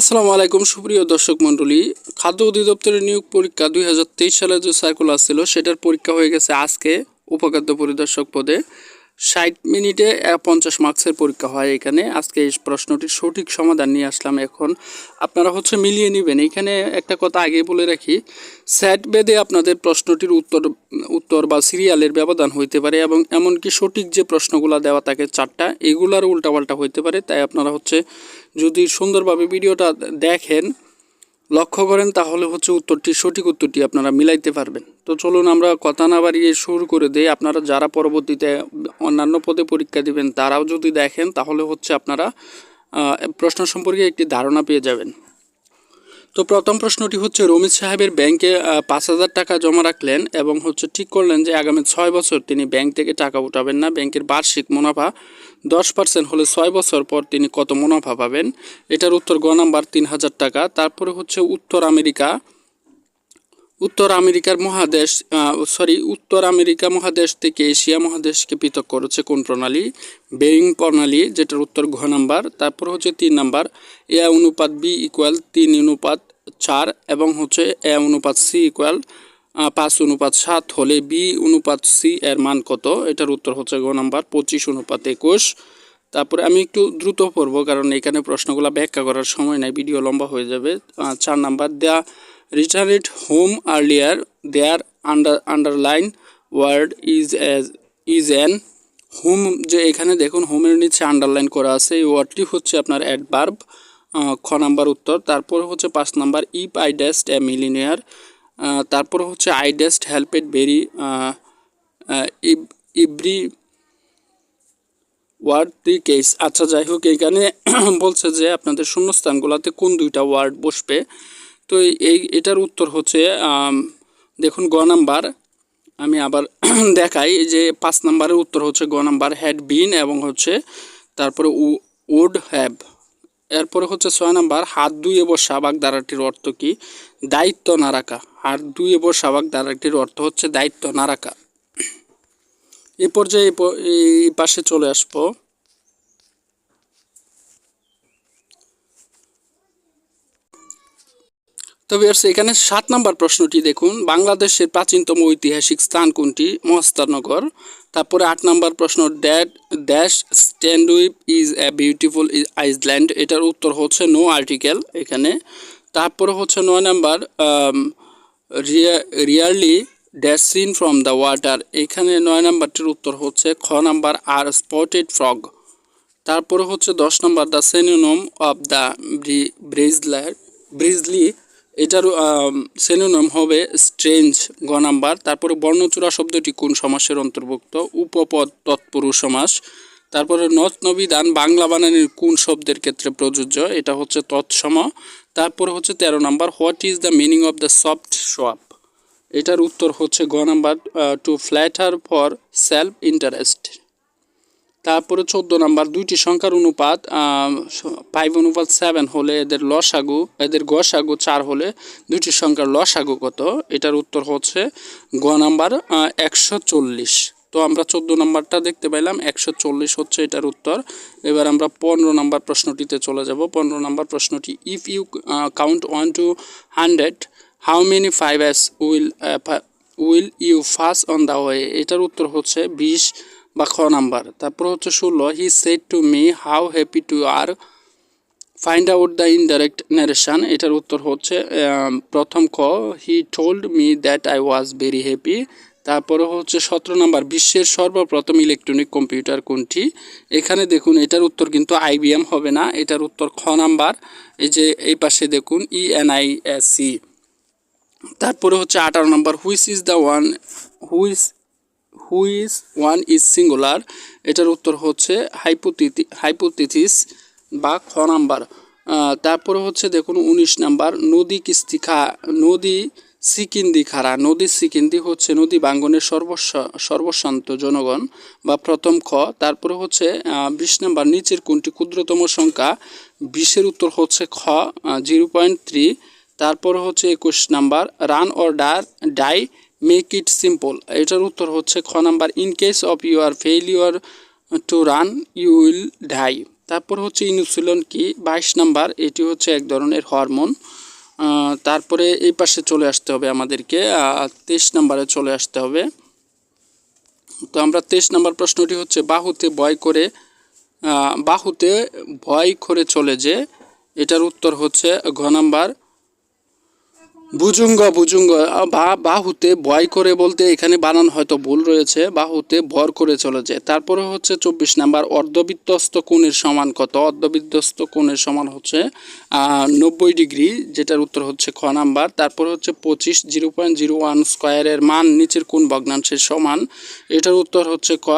আসসালামু আলাইকুম, সুপ্রিয় দর্শক মণ্ডলী। খাদ্য অধিদপ্তরের নিয়োগ পরীক্ষা দুই হাজার তেইশ সালে যে সার্কুলার ছিল, সেটার পরীক্ষা হয়ে গেছে আজকে উপখাদ্য পরিদর্শক পদে। ষাট মিনিটে পঞ্চাশ মার্কসের পরীক্ষা হয় এখানে। আজকে এই প্রশ্নটির সঠিক সমাধান নিয়ে আসলাম এখন। আপনারা হচ্ছে মিলিয়ে নেবেন। এখানে একটা কথা আগে বলে রাখি স্যাট বেদে আপনাদের প্রশ্নটির উত্তর উত্তর বা সিরিয়ালের ব্যবধান হইতে পারে এবং এমনকি সঠিক যে প্রশ্নগুলো দেওয়া থাকে চারটা, এগুলার উল্টাপাল্টা হইতে পারে। তাই আপনারা হচ্ছে যদি সুন্দরভাবে ভিডিওটা দেখেন লক্ষ্য করেন, তাহলে হচ্ছে উত্তরটি, সঠিক উত্তরটি আপনারা মিলাইতে পারবেন। তো চলুন আমরা কথা না বাড়িয়ে শুরু করে দিই। আপনারা যারা পরবর্তীতে অন্যান্য পদে পরীক্ষা দিবেন, তারাও যদি দেখেন, তাহলে হচ্ছে আপনারা প্রশ্ন সম্পর্কে একটি ধারণা পেয়ে যাবেন। তো প্রথম প্রশ্নটি হচ্ছে রমিত সাহেবের ব্যাংকে পাঁচ হাজার টাকা জমা রাখলেন এবং হচ্ছে ঠিক করলেন যে আগামী ছয় বছর তিনি ব্যাংক থেকে টাকা উঠাবেন না। ব্যাংকের বার্ষিক মুনাফা দশ পার্সেন্ট হলে ছয় বছর পর তিনি কত মুনাফা পাবেন? এটার উত্তর গ নাম্বার তিন হাজার টাকা। তারপরে হচ্ছে উত্তর আমেরিকা। উত্তর আমেরিকার মহাদেশ সরি উত্তর আমেরিকা মহাদেশ থেকে এশিয়া মহাদেশকে পৃথক করেছে কোন প্রণালী? বেরিং প্রণালী, যেটার উত্তর ঘ নাম্বার। তারপর হচ্ছে তিন নাম্বার, এ অনুপাত বি ইকুয়াল তিন অনুপাত চার এবং হচ্ছে এ অনুপাত সি ইকুয়াল পাঁচ অনুপাত সাত হলে বি অনুপাত সি এর মান কত? এটার উত্তর হচ্ছে গ নাম্বার পঁচিশ অনুপাত একুশ। তারপরে আমি একটু দ্রুত পড়ব কারণ এখানে প্রশ্নগুলো ব্যাখ্যা করার সময় নাই, ভিডিও লম্বা হয়ে যাবে। চার নাম্বার দেয়া returned home earlier there under underline word is as is an home যে এখানে দেখুন হোমের নিচে আন্ডারলাইন করা আছে। এই ওয়ার্ডটি হচ্ছে আপনার অ্যাডভার্ব খ নাম্বার উত্তর। তারপর হচ্ছে পাঁচ number if I dash a millionaire তারপরে হচ্ছে I dash helped very every word the case আচ্ছা যাই হোক এখানে বলছে যে আপনাদের শূন্যস্থানগুলোতে কোন দুইটা ওয়ার্ড বসবে? তো এই- এটার উত্তর হচ্ছে দেখুন, গ নাম্বার। আমি আবার দেখাই যে পাঁচ নাম্বারের উত্তর হচ্ছে গ নাম্বার হ্যাড বিন এবং হচ্ছে তারপরে উড হ্যাভ এরপরে হচ্ছে ছয় নাম্বার, হাত ধুয়ে বসা বাক দ্বারাটির অর্থ কি? দায়িত্ব না রাখা। হাত ধুয়ে বসা বাক দ্বারাটির অর্থ হচ্ছে দায়িত্ব না রাখা এই পর্যায়ে এই পাশে চলে আসব। তবে আর এখানে সাত নম্বর প্রশ্নটি দেখুন। বাংলাদেশের প্রাচীনতম ঐতিহাসিক স্থান কোনটি? মহাস্তানগর। তারপরে আট নম্বর প্রশ্ন dad dash Sandwip is a beautiful island এটার উত্তর হচ্ছে নো আর্টিকেল এখানে। তারপরে হচ্ছে নয় number rarely dash seen from the water. এখানে নয় নাম্বারটির উত্তর হচ্ছে খ নাম্বার আর স্পটেড ফ্রগ। তারপরে হচ্ছে দশ number the synonym of the bristler bristly এটার সেনোনম হবে স্ট্রেঞ্জ গ নাম্বার। তারপরে বর্ণচূড়া শব্দটি কোন সমাসের অন্তর্ভুক্ত? উপপদ তৎপুরুষ সমাস। তারপরে নথ নবিধান বাংলা বানানের কোন শব্দের ক্ষেত্রে প্রযোজ্য? এটা হচ্ছে তৎসম। তারপরে হচ্ছে তেরো number, what is the meaning of the soft soap এটার উত্তর হচ্ছে গ number to flatter for self interest তারপরে চোদ্দ নাম্বার, দুইটি সংখ্যার অনুপাত ফাইভ অনুপাত সেভেন হলে এদের লসাগু, এদের গসাগু চার হলে দুইটি সংখ্যার লসাগু কত? এটার উত্তর হচ্ছে গ নাম্বার একশো চল্লিশ। তো আমরা চোদ্দ নাম্বারটা দেখতে পাইলাম, একশো চল্লিশ হচ্ছে এটার উত্তর। এবার আমরা পনেরো নাম্বার প্রশ্নটিতে চলে যাব। পনেরো নাম্বার প্রশ্নটি if you count one to hundred how many fives will will you pass on the way এটার উত্তর হচ্ছে বিশ বা খ নাম্বার। তারপর হচ্ছে ষোলো he said to me how happy to are find out the indirect narration এটার উত্তর হচ্ছে প্রথম ক he told me that I was very happy তারপরে হচ্ছে সতেরো নাম্বার, বিশ্বের সর্বপ্রথম ইলেকট্রনিক কম্পিউটার কোনটি? এখানে দেখুন, এটার উত্তর কিন্তু আইবিএম হবে না, এটার উত্তর খ নাম্বার, এই যে এই পাশে দেখুন E ইএনআইএসি তারপরে হচ্ছে আঠারো number, which is the one, which which one is singular, এটার উত্তর হচ্ছে হাইপোথিতি হাইপোথিথিস বা খ নাম্বার। তারপরে হচ্ছে দেখুন, উনিশ নাম্বার, নদী কিস্তি খা নদী সিকিন্দি খাড়া, নদী সিকিন্দি হচ্ছে নদী বাঙ্গনের সর্বস্ব সর্বশান্ত জনগণ বা প্রথম খ। তারপরে হচ্ছে বিশ নাম্বার নিচের কোনটি ক্ষুদ্রতম সংখ্যা? বিশের উত্তর হচ্ছে খ জিরো পয়েন্ট থ্রি। তারপর হচ্ছে একুশ number, run or dare die make it simple. এটার উত্তর হচ্ছে খ number, in case of your failure to run, you will die. তারপর হচ্ছে ইনসুলিন কি? বাইশ নাম্বার, এটি হচ্ছে এক ধরনের হরমোন। তারপরে এই পাশে চলে আসতে হবে আমাদেরকে তেইশ নাম্বারে চলে আসতে হবে। তো আমরা তেইশ নাম্বার প্রশ্নটি হচ্ছে, বাহুতে ভয় করে বাহুতে ভয় করে চলে যে, এটার উত্তর হচ্ছে ঘ নাম্বার ভুজুঙ্গ ভুজুঙ্গ বা, বাহুতে ভয় করে বলতে এখানে বানান হয়তো ভুল রয়েছে, বাহুতে ভর করে চলে যায় তারপরে হচ্ছে চব্বিশ নাম্বার, অর্ধবিধ্বস্ত কোণের সমান কত? অর্ধবিধ্বস্ত কোণের সমান হচ্ছে নব্বই ডিগ্রি, যেটার উত্তর হচ্ছে খ নাম্বার। তারপর হচ্ছে পঁচিশ, জিরো পয়েন্ট জিরো ওয়ান স্কোয়ারের মান, নিচের কোন ভগ্নাংশের সমান, এটার উত্তর হচ্ছে ক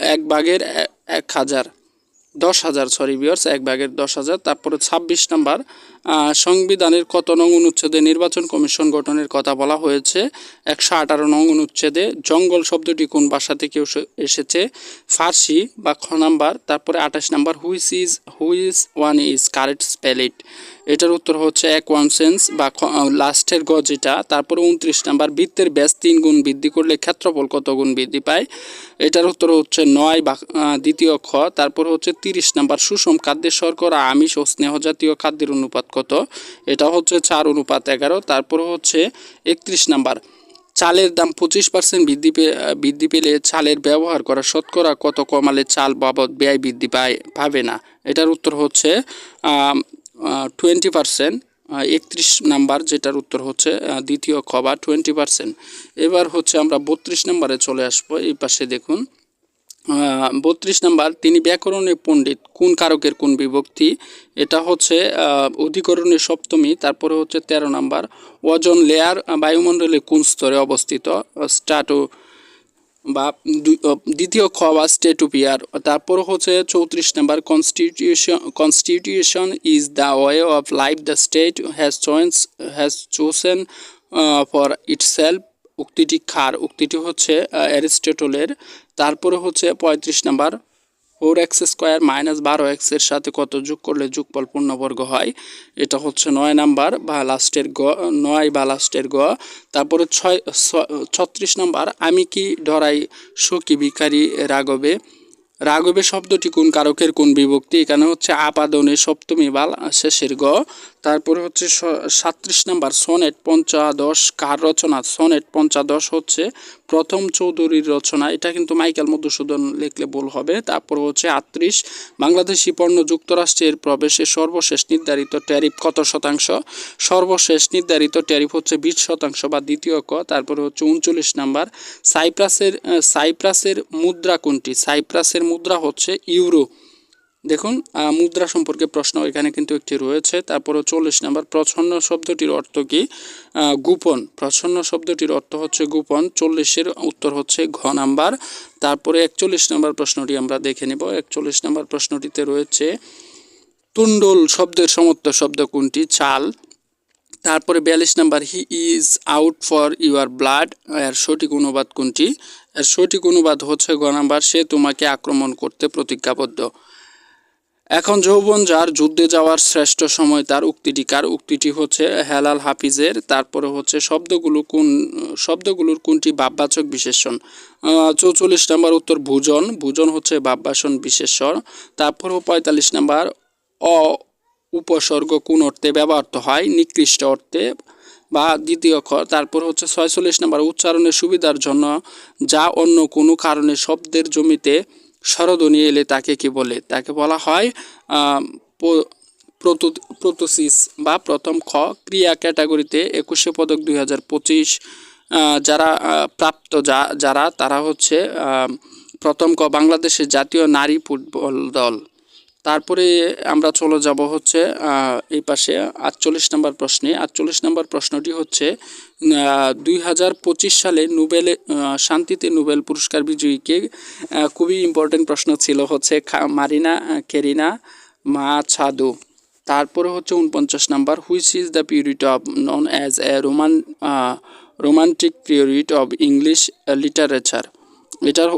এক এ- এক হাজার, দশ হাজার সরি বিয়ার্স এক ভাগের দশ হাজার। তারপরে ছাব্বিশ নাম্বার সংবিধানের কত নং অনুচ্ছেদে নির্বাচন কমিশন গঠনের কথা বলা হয়েছে? একশো আঠারো নং অনুচ্ছেদে জঙ্গল শব্দটি কোন ভাষা থেকে এসেছে? ফার্সি বা খ নাম্বার, তারপরে আঠাশ নাম্বার, হুইস ইজ, হুইস ওয়ান ইজ কারেক্ট স্পেলিট এটার উত্তর হচ্ছে এক ওয়ান সেন্স বা লাস্টের গ যেটা, তারপরে উনত্রিশ নাম্বার, বৃত্তের ব্যাস তিন গুণ বৃদ্ধি করলে ক্ষেত্রফল কত গুণ বৃদ্ধি পায়? এটার উত্তর হচ্ছে নয় বা দ্বিতীয় খ, তারপর হচ্ছে তিরিশ নাম্বার, সুষম খাদ্যের শর্করা, আমিষ ও স্নেহ জাতীয় খাদ্যের অনুপাত কত? এটা হচ্ছে চার অনুপাত এগারো, তারপর হচ্ছে একত্রিশ নাম্বার। চালের দাম পঁচিশ পার্সেন্ট বৃদ্ধি বৃদ্ধি পেলে চালের ব্যবহার করা শতকরা কত কমালে চাল বাবদ ব্যয় বৃদ্ধি পায় পাবে না। এটার উত্তর হচ্ছে টোয়েন্টি পার্সেন্ট একত্রিশ নাম্বার যেটার উত্তর হচ্ছে দ্বিতীয় খ টোয়েন্টি পার্সেন্ট এবার হচ্ছে আমরা বত্রিশ নাম্বারে চলে আসব, এই পাশে দেখুন। বত্রিশ নাম্বার তিনি ব্যাকরণে পণ্ডিত কোন কারকের কোন বিভক্তি? এটা হচ্ছে আহ, অধিকরণের সপ্তমী তারপরে হচ্ছে তেরো নাম্বার। ওজন লেয়ার বায়ুমণ্ডলে কোন স্তরে অবস্থিত? স্টাটো বা দ্বিতীয় খ বা স্টেটোপিয়ার তারপর হচ্ছে চৌত্রিশ number constitution constitution is the way of life the state has chosen has chosen for itself উক্তিটি খার উক্তিটি হচ্ছে অ্যারিস্টটলের। তারপরে হচ্ছে পঁয়ত্রিশ number, four X square minus বারো এক্সের সাথে কত যোগ করলে যোগফল পূর্ণবর্গ হয়? এটা হচ্ছে নয় নাম্বার বা লাস্টের গ, নয় বা লাস্টের গ। তারপরে ছয় ছত্রিশ নাম্বার, আমি কি ডরাই সখী ভিখারি রাগবে রাগবে শব্দটি কোন কারকের কোন বিভক্তি? এখানে হচ্ছে আপাদনে সপ্তমী বাল শেষের গ। তারপরে হচ্ছে স- সাতত্রিশ নাম্বার, সনেট পঞ্চাদশ, কার রচনা? সনেট পঞ্চাদশ হচ্ছে প্রথম চৌধুরীর রচনা। এটা কিন্তু মাইকেল মধুসূদন লিখলে ভুল হবে। তারপর হচ্ছে আটত্রিশ, বাংলাদেশি পণ্য যুক্তরাষ্ট্রের প্রবেশে সর্বশেষ নির্ধারিত ট্যারিফ কত শতাংশ? সর্বশেষ নির্ধারিত ট্যারিফ হচ্ছে বিশ শতাংশ বা দ্বিতীয় ক। তারপরে হচ্ছে উনচল্লিশ নাম্বার, সাইপ্রাসের সাইপ্রাসের মুদ্রা কোনটি? সাইপ্রাসের মুদ্রা হচ্ছে ইউরো। দেখুন মুদ্রা সম্পর্কে প্রশ্ন এখানে কিন্তু একটি রয়েছে। তারপরে চল্লিশ নাম্বার, প্রচ্ছন্ন শব্দটির অর্থ কি? গোপন। প্রচ্ছন্ন শব্দটির অর্থ হচ্ছে গোপন। চল্লিশের উত্তর হচ্ছে ঘ নাম্বার। তারপরে একচল্লিশ নাম্বার প্রশ্নটি আমরা দেখে নেব। একচল্লিশ নাম্বার প্রশ্নটিতে রয়েছে তুন্ডল শব্দের সমর্থ শব্দ কোনটি? চাল। তারপরে বিয়াল্লিশ number, he is out for your blood. এর সঠিক অনুবাদ কোনটি? এর সঠিক অনুবাদ হচ্ছে গ নাম্বার, সে তোমাকে আক্রমণ করতে প্রতিজ্ঞাবদ্ধ। এখন যৌবন যার, যুদ্ধে যাওয়ার শ্রেষ্ঠ সময় তার উক্তিটি কার? উক্তিটি হচ্ছে হেলাল হাফিজের, তারপরে হচ্ছে শব্দগুলো কোন, শব্দগুলোর কোনটি বাপবাচক বিশেষণ? চৌচল্লিশ নাম্বার উত্তর, ভুজন। ভুজন হচ্ছে বাপবাসন বিশেষণ। তারপরে পঁয়তাল্লিশ নাম্বার, অ, উপসর্গ কোন অর্থে ব্যবহৃত হয়? নিকৃষ্ট অর্থে। বা দ্বিতীয় খ, তারপর হচ্ছে ছয়চল্লিশ নাম্বার, উচ্চারণের সুবিধার জন্য যা অন্য কোনো কারণে শব্দের জমিতে স্বরধ্বনি এলে তাকে কি বলে? তাকে বলা হয় প্রোটোসিস বা প্রথম খ ক্রিয়া ক্যাটাগরিতে একুশে পদক দুই হাজার পঁচিশ যারা প্রাপ্ত যা, যারা, তারা হচ্ছে প্রথম ক বাংলাদেশের জাতীয় নারী ফুটবল দল। তারপরে আমরা চলে যাব হচ্ছে এই পাশে আটচল্লিশ নম্বর প্রশ্নে। আটচল্লিশ নম্বর প্রশ্নটি হচ্ছে দুই হাজার পঁচিশ সালে নোবেলে শান্তিতে নোবেল পুরস্কার বিজয়ীকে খুবই ইম্পর্টেন্ট প্রশ্ন ছিল হচ্ছে মারিনা কেরিনা মা ছাদু তারপরে হচ্ছে উনপঞ্চাশ number, which is the period of known as a Roman Romantic period of English literature? এটার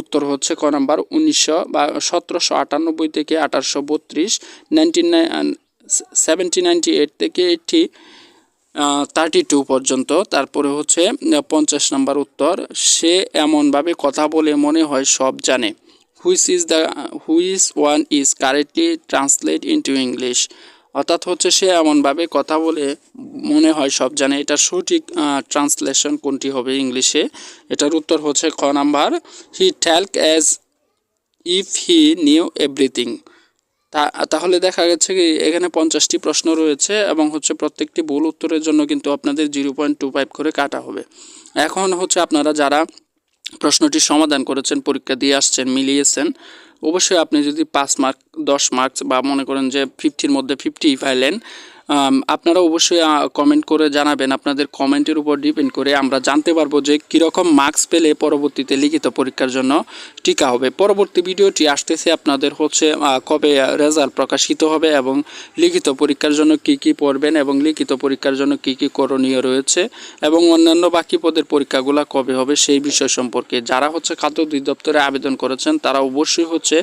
উত্তর হচ্ছে ক নাম্বার? উনিশশো বা সতেরোশো আটানব্বই থেকে আঠারোশো বত্রিশ সেভেন্টি নাইনটি এইট থেকে এইটটি থার্টি টু পর্যন্ত। তারপরে হচ্ছে পঞ্চাশ নাম্বার উত্তর। সে এমনভাবে কথা বলে মনে হয় সব জানে। Which is the which one is correctly translate into English অর্থাৎ হচ্ছে সে এমনভাবে কথা বলে মনে হয় সব জানে। এটার সঠিক ট্রান্সলেশন কোনটি হবে ইংলিশে? এটার উত্তর হচ্ছে খ number he talk as if he knew everything তাহলে দেখা গেছে কি, এখানে পঞ্চাশটি প্রশ্ন রয়েছে এবং হচ্ছে প্রত্যেকটি ভুল উত্তরের জন্য কিন্তু আপনাদের জিরো পয়েন্ট টু ফাইভ করে কাটা হবে। এখন হচ্ছে আপনারা যারা প্রশ্নটি সমাধান করেছেন, পরীক্ষা দিয়ে আসছেন, মিলিয়েছেন অবশ্যই আপনি যদি পাঁচ মার্ক, দশ মার্কস বা মনে করেন যে ফিফটির মধ্যে ফিফটি পাইলেন আপনারা অবশ্যই কমেন্ট করে জানাবেন। আপনাদের কমেন্টের উপর ডিপেন্ড করে আমরা জানতে পারব যে কীরকম মার্কস পেলে পরবর্তীতে লিখিত পরীক্ষার জন্য টিকা হবে। পরবর্তী ভিডিওটি আসতেছে আপনাদের হচ্ছে কবে রেজাল্ট প্রকাশিত হবে এবং লিখিত পরীক্ষার জন্য কি কি পড়বেন এবং লিখিত পরীক্ষার জন্য কি কি করণীয় রয়েছে এবং অন্যান্য বাকি পদের পরীক্ষাগুলো কবে হবে সেই বিষয় সম্পর্কে যারা হচ্ছে খাদ্য অধিদপ্তরে আবেদন করেছেন, তারা অবশ্যই হচ্ছে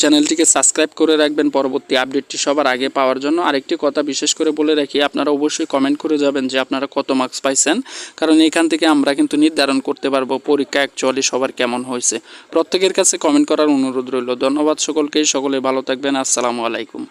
চ্যানেলটিকে সাবস্ক্রাইব করে রাখবেন। পরবর্তী আপডেটটি সবার আগে পাওয়ার জন্য। আরেকটি কথা বিশেষ করে বলে রাখি, আপনারা অবশ্যই কমেন্ট করে যাবেন যে আপনারা কত মার্কস পাইছেন। কারণ এখান থেকে আমরা কিন্তু নির্ধারণ করতে পারব পরীক্ষা অ্যাকচুয়ালি সবার কেমন হয়েছে। প্রত্যেকের কাছে কমেন্ট করার অনুরোধ রইল। ধন্যবাদ সকলকে, সকলে ভালো থাকবেন। আসসালামু আলাইকুম।